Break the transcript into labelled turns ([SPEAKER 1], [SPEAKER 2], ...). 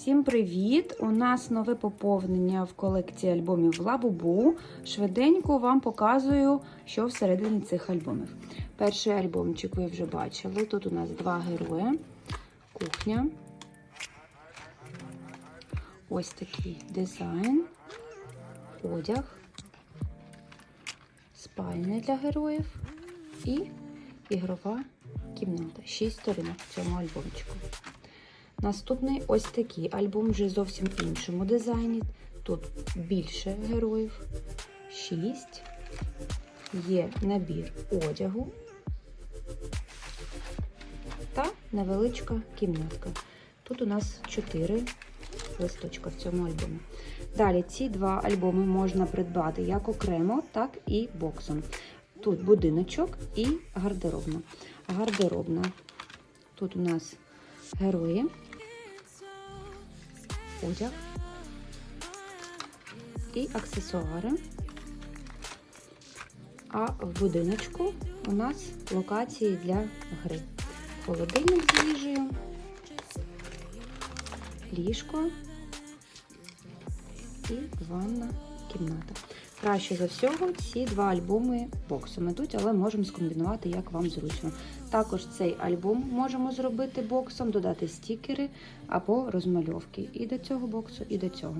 [SPEAKER 1] Всім привіт! У нас нове поповнення в колекції альбомів Лабубу. Швиденько вам показую, що всередині цих альбомів. Перший альбомчик ви вже бачили. Тут у нас два герої, кухня. Ось такий дизайн, одяг, спальня для героїв і ігрова кімната. Шість сторінок в цьому альбомчику. Наступний ось такий альбом вже зовсім іншому дизайні. Тут більше героїв. Шість. Є набір одягу та невеличка кімнатка. Тут у нас чотири листочка в цьому альбомі. Далі ці два альбоми можна придбати як окремо, так і боксом. Тут будиночок і гардеробна. Гардеробна. Тут у нас герої, одяг і аксесуари. А в будиночку у нас локації для гри. Холодильник з їжею, ліжко і ванна кімната. Краще за всього ці два альбоми боксом ідуть, але можемо скомбінувати, як вам зручно. Також цей альбом можемо зробити боксом, додати стікери або розмальовки і до цього боксу, і до цього.